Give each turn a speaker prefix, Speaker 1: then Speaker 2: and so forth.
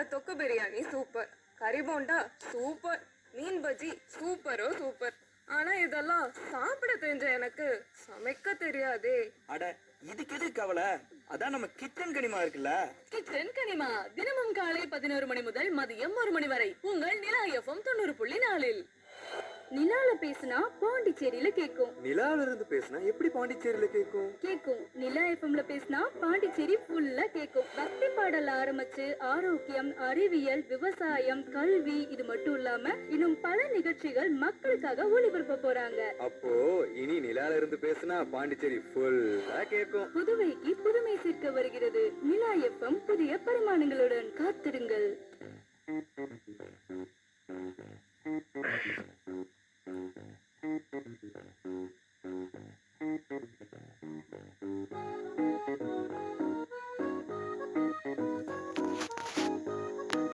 Speaker 1: அட தொக்கு பிரியாணி சூப்பர். கறி போண்டா சூப்பர். மீன் பஜ்ஜி சூப்பரோ சூப்பர். ஆனா இதெல்லாம் சாப்பிட தெரிஞ்ச எனக்கு சமைக்க தெரியாதே.
Speaker 2: அட இதுக்கு எது கவலை? அதான் நம்ம கிச்சன் கனிமா இருக்குல்ல.
Speaker 3: கிச்சன் கனிமா தினமும் காலை பதினோரு மணி முதல் மதியம் ஒரு மணி வரை. உங்கள் நிலா எஃப்எம் தொண்ணூறு புள்ளி நாலில். நிலால பேசினா பாண்டிச்சேரியில கேக்கும்.
Speaker 4: நிலால இருந்து பேசினா எப்படி பாண்டிச்சேரியில கேட்கும்
Speaker 3: கேக்கும். நிலா எஃப்எம்ல பேசினா பாண்டிச்சேரி கேக்கும் உரையாடல் ஆரம்பிச்சு ஆரோக்கியம் அறிவியல் விவசாயம் கல்வி இது மட்டும் இல்லாம இன்னும் பல நிகழ்ச்சிகள் மக்களுக்காக ஒளிபரப்ப போறாங்க.
Speaker 4: அப்போ இனி நிலால இருந்து பேசினா பாண்டிச்சேரி ஃபுல்லா கேட்கும்
Speaker 3: புதுவைக்கு புதுமை சேர்க்க வருகிறது. நிலா எப்பம் புதிய பரிமாணங்களுடன் காத்திருங்கள். Thank you.